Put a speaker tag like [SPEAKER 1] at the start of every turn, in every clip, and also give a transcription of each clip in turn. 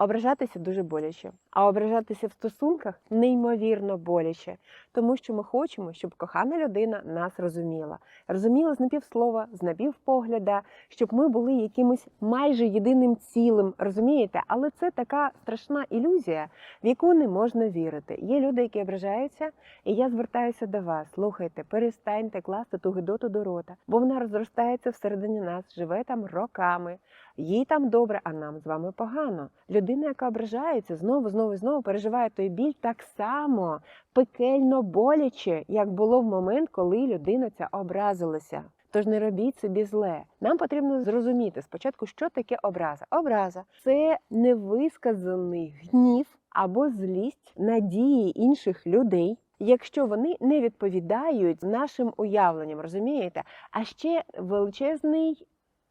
[SPEAKER 1] Ображатися дуже боляче, а ображатися в стосунках неймовірно боляче, тому що ми хочемо, щоб кохана людина нас розуміла. Розуміла з напівслова, з напівпогляда, щоб ми були якимось майже єдиним цілим, розумієте? Але це така страшна ілюзія, в яку не можна вірити. Є люди, які ображаються, і я звертаюся до вас. Слухайте, перестаньте класти ту гидоту до рота, бо вона розростається всередині нас, живе там роками. Їй там добре, а нам з вами погано. Людина, яка ображається, знову, знову, і знову переживає той біль так само пекельно боляче, як було в момент, коли людина ця образилася. Тож не робіть собі зле. Нам потрібно зрозуміти спочатку, що таке образа. Образа це невисказаний гнів або злість на дії інших людей. Якщо вони не відповідають нашим уявленням, розумієте? А ще величезний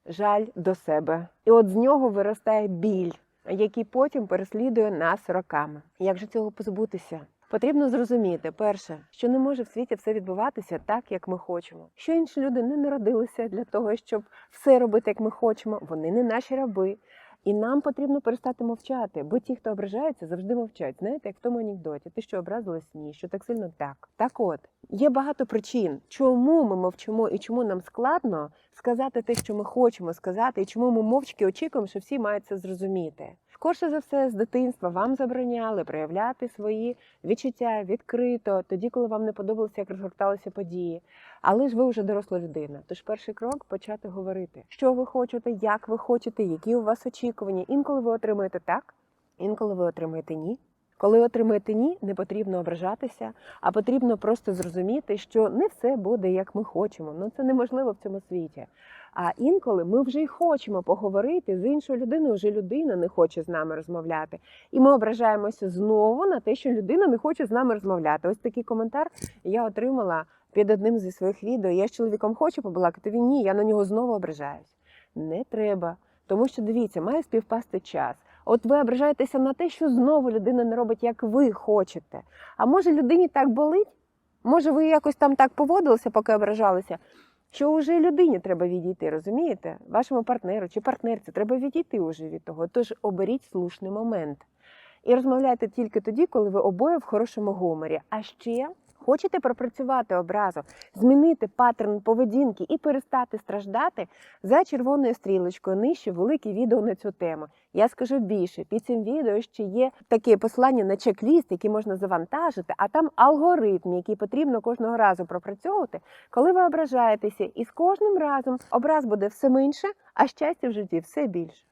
[SPEAKER 1] жаль до себе. І от з нього виростає біль, який потім переслідує нас роками. Як же цього позбутися? Потрібно зрозуміти, перше, що не може в світі все відбуватися так, як ми хочемо. Що інші люди не народилися для того, щоб все робити, як ми хочемо. Вони не наші раби. І нам потрібно перестати мовчати, бо ті, хто ображається, завжди мовчать. Знаєте, як в тому анекдоті, ти що образилась? Ні, що так сильно так. Так от є багато причин, чому ми мовчимо і чому нам складно сказати те, що ми хочемо сказати, і чому ми мовчки очікуємо, що всі мають це зрозуміти. Скорше за все, з дитинства вам забороняли проявляти свої відчуття відкрито, тоді, коли вам не подобалося, як розгорталися події. Але ж ви вже доросла людина. Тож перший крок почати говорити, що ви хочете, як ви хочете, які у вас очікування. Інколи ви отримаєте так, інколи ви отримаєте ні. Коли отримаєте ні, не потрібно ображатися, а потрібно просто зрозуміти, що не все буде як ми хочемо. Ну це неможливо в цьому світі. А інколи ми вже й хочемо поговорити з іншою людиною, вже людина не хоче з нами розмовляти. І ми ображаємося знову на те, що людина не хоче з нами розмовляти. Ось такий коментар я отримала під одним зі своїх відео. Я з чоловіком хочу побалакати. Він ні, я на нього знову ображаюсь. Не треба. Тому що дивіться, має співпасти час. От ви ображаєтеся на те, що знову людина не робить, як ви хочете. А може людині так болить? Може, ви якось там так поводилися, поки ображалися, що вже людині треба відійти, розумієте? Вашому партнеру чи партнерці треба відійти уже від того. Тож оберіть слушний момент. І розмовляйте тільки тоді, коли ви обоє в хорошому гуморі. А ще хочете пропрацювати образу, змінити паттерн поведінки і перестати страждати за червоною стрілочкою нижче велике відео на цю тему. Я скажу більше, під цим відео ще є таке посилання на чек-ліст, який можна завантажити, а там алгоритм, який потрібно кожного разу пропрацьовувати, коли ви ображаєтеся, і з кожним разом образ буде все менше, а щастя в житті все більше.